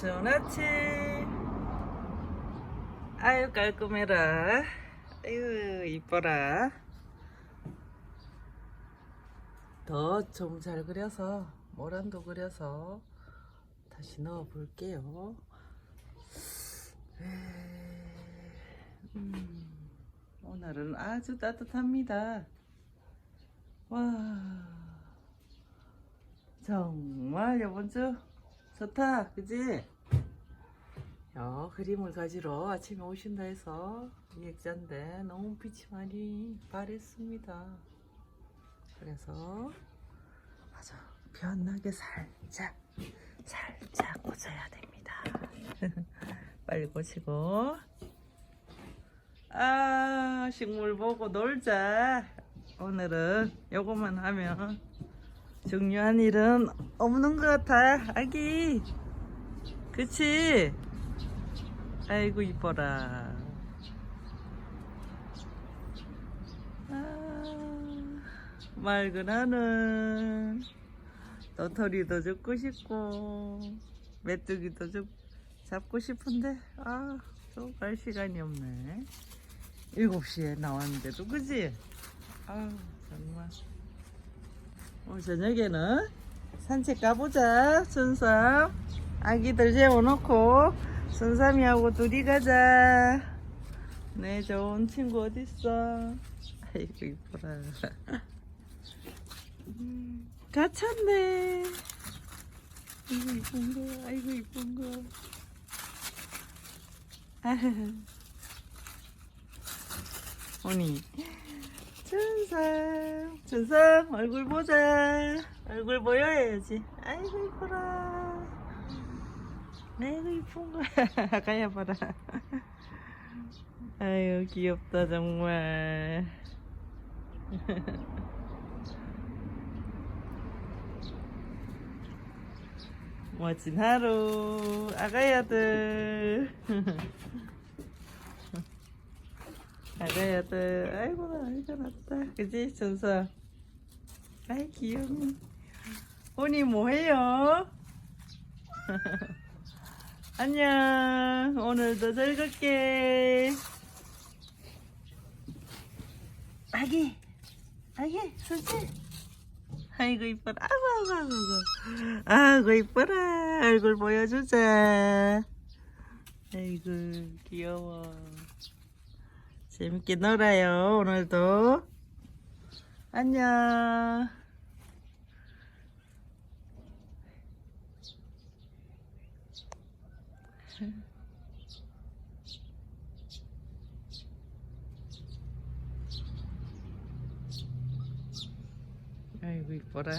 좋은 아침. 아유 깔끔해라. 아유 이뻐라. 더 좀 잘 그려서 모란도 그려서 다시 넣어 볼게요. 음, 오늘은 아주 따뜻합니다. 와 정말 이번 주 좋다 그지? 야 그림을 가지러 아침에 오신다 해서 기획자인데 너무 빛이 많이 바랬습니다. 그래서 아주 변하게 살짝 살짝 꽂아야 됩니다. 빨리 꽂히고. 아 식물 보고 놀자. 오늘은 요것만 하면 중요한 일은 없는 것 같아 아기. 그치? 아이고 이뻐라. 아, 맑은 하늘. 도토리도 잡고 싶고 메뚜기도 잡, 잡고 싶은데 아또 갈 시간이 없네. 7시에 나왔는데도 그지 아 정말 오늘 저녁에는 산책 가보자. 순삼. 아기들 재워놓고 순삼이하고 둘이 가자. 내 좋은 친구 어딨어? 아이고 이뻐라. 음, 가찼네. 아이고 이쁜 거 아이고 이쁜 거. 오니 준상 준상 얼굴 보자. 얼굴 보여야지. 아이고 이뻐라. 아이고 이쁜 거야. 가야 봐라. 아유 귀엽다 정말. 멋진 하루. 아가야들. 아가야들. 아이고 아이고 났다. 그지 준서 아이 귀여워. 오니 뭐해요? 안녕. 오늘도 즐겁게. 아기. 아기 솔지 아이고 이뻐라. 아이고 아이고 아이고. 아이고 이뻐라. 얼굴 보여주자. 아이고 귀여워. 재밌게 놀아요 오늘도. 안녕 아이고 이뻐라